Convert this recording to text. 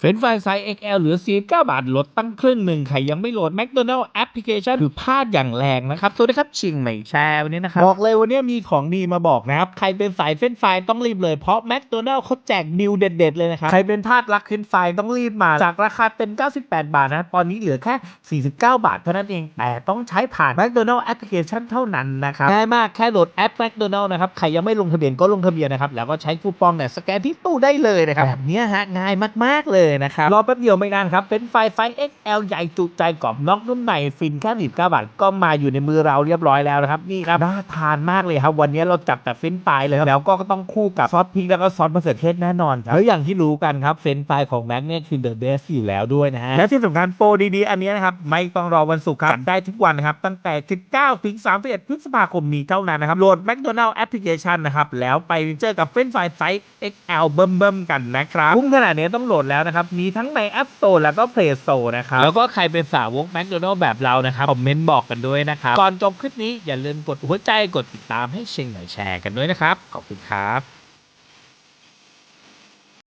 เฟรนช์ฟรายไซส์ XL เหลือ 49 บาท ลดตั้งครึ่งหนึ่งใครยังไม่โหลด McDonald Application คือพลาดอย่างแรงนะครับ สวัสดีครับ ชิงใหม่แชร์วันนี้นะครับ บอกเลยวันนี้มีของดีมาบอกนะครับ ใครเป็นสายเฟรนช์ฟรายต้องรีบเลย เพราะ McDonald เขาแจกดิวเด็ด ๆ เลยนะครับ ใครเป็นทาสรักเฟรนช์ฟรายต้องรีบมา จากราคาเต็ม98 บาทนะ ตอนนี้เหลือแค่ 49 บาทเท่านั้นเอง แต่ต้องใช้ผ่าน McDonald Application เท่านั้นนะครับง่ายมากแค่โหลดแอป McDonald นะครับใครยังไม่ลงทะเบียนก็ลงทะเบียนนะครับแล้วก็ใช้คูปองเนี่ยสแกนที่ตู้ได้เลยนะครับแบบเนี้ยฮะง่ายมากๆเลยนะครับ รอแป๊บเดียวไม่นานครับเป็นไฟไฟ XL ใหญ่จุใจกรอบนอกนุ่มในฟินแค่19บาทก็มาอยู่ในมือเราเรียบร้อยแล้วนะครับนี่ครับน่าทานมากเลยครับ วันนี้เราจับแต่เฟรนช์ฟรายเลยครับแล้วก็ต้องคู่กับซอสพริกแล้วก็ซอสมะเขือเทศแน่นอนครับแล้วอย่างที่รู้กันครับเฟรนช์ฟรายของแม็กเนี่ยคือ the best อยู่แล้วด้วยนะฮะและที่สำคัญโปรดีๆอันนี้นะครับไม่ต้องรอวันศุกร์ครับจัดได้ทุกวันนะครับตั้งแต่ 19ถึง31พฤษภาคมนี้เท่านั้นนะครับโหลด McDonald Application นะครับแล้วไปเจอกับเฟรนช์ฟรายไซส์ XL เบิ่มๆกันนะครับคุ้มขนาดนี้ต้องโหลดแล้วนะครับมีทั้งใน App Store แล้วก็ Play Store นะครับ แล้วก็ใครเป็นสาวกแมคโดนัลแบบเรานะครับ คอมเมนต์บอกกันด้วยนะครับ ก่อนจบคลิปนี้อย่าลืมกดหัวใจกดติดตามให้เชงหน่อยแชร์กันด้วยนะครับ ขอบคุณครับ